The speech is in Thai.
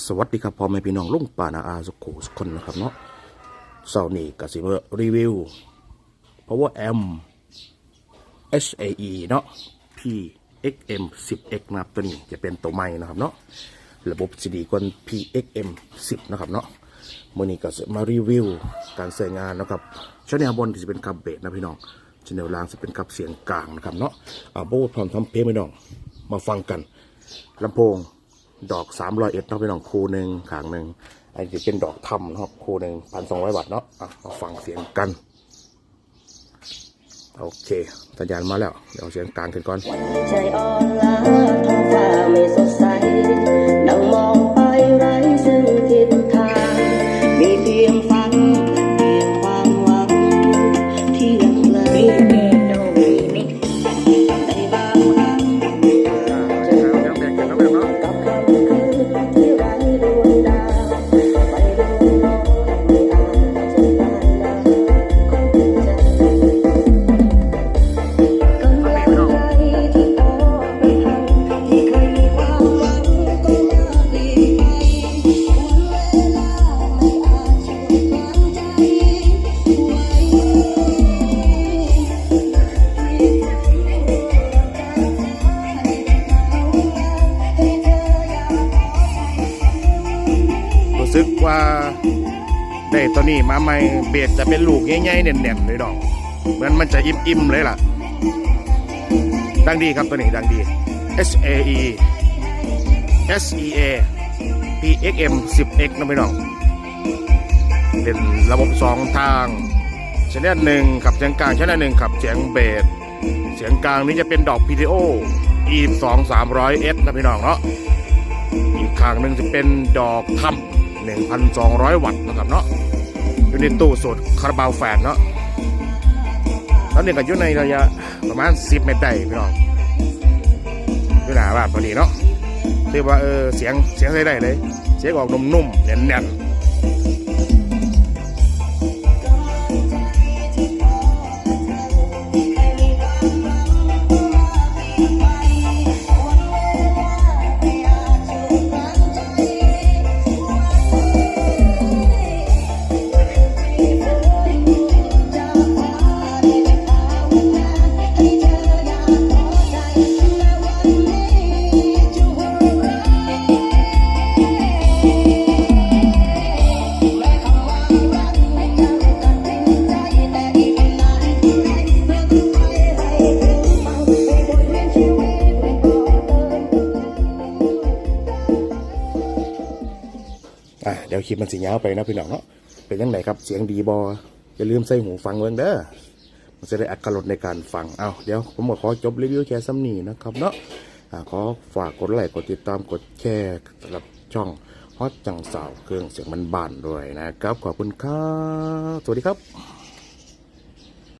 สวัสดีครับพ่อแม่พี่น้องลุงป่านาอาสุขสุคนนะครับเนาะเสาร์นี้กสิมารีวิว power amp HAE เนาะ PXM 10X นะครับตัวนี้จะเป็นตัวใหม่นะครับเนาะระบบจะดีกว่า PXM 10นะครับเนาะมื่อนี้ก็จะมารีวิวการใช้งานนะครับชั้นแนวบนจะเป็นคับเบสนะพี่น้องชั้นแนวล่างจะเป็นคับเสียงกลางนะครับเนาะเอาโบพร้อมทำเพลงพี่น้องมาฟังกันลำโพง ดอก3 0 0เอ็ดเนาะพี่น้องคูหนึ่งขางหนึ่งอันนี้เป็นดอกทำนะครับคูหนึ่งพันสองร้อยบาทเนาะอะมาฟังเสียงกัน โอเคสัญญาณมาแล้ว เดี๋ยวเอาเสียงกลางขึ้นก่อน สึกว่าได้ตัวนี้มาใหม่เบสจะเป็นลูกใหญ่ๆแน่นๆเลยดอกเหมือนมันจะอิ่มๆเลยล่ะ ดังดีครับตัวนี้ดังดี H A E S E A P X M 10 X นะพี่น้อง เป็นระบบสองทางชแนลหนึ่งขับเสียงกลางชแนลหนึ่งขับเสียงเบสเสียงกลางนี้จะเป็นดอก PTO E 2 300 S นะพี่น้องเนาะอีกข้างหนึ่งจะเป็นดอกทำ 1,200 วัตต์นะครับเนาะอยู่ในตู้สูตรคาราบาวแฟนเนาะแล้วนี่ก็อยู่ในระยะประมาณ 10 เมตรได้พี่น้องอยู่หนาบ้านพอดีเนาะเรียกว่าเออเสียงเสียงใช้ได้เลย เสียงออกนุ่มๆแน่นๆ ดี๋ยวคลิปมันสิยาวไปนะพี่น้องเนาะเป็นยังไงครับเสียงดีบออย่าลืมใส่หูฟังเบิ้งเด้อมันจะได้อัดกรดในการฟังเอาเดี๋ยวผมขอจบรีวิวแค่ซ้ำนี้นะครับเนาะขอฝากกดไลค์กดติดตามกดแชร์สำหรับช่องฮอตจังสาวเครื่องเสียงมันบานด้วยนะครับ ขอบคุณครับ สวัสดีครับ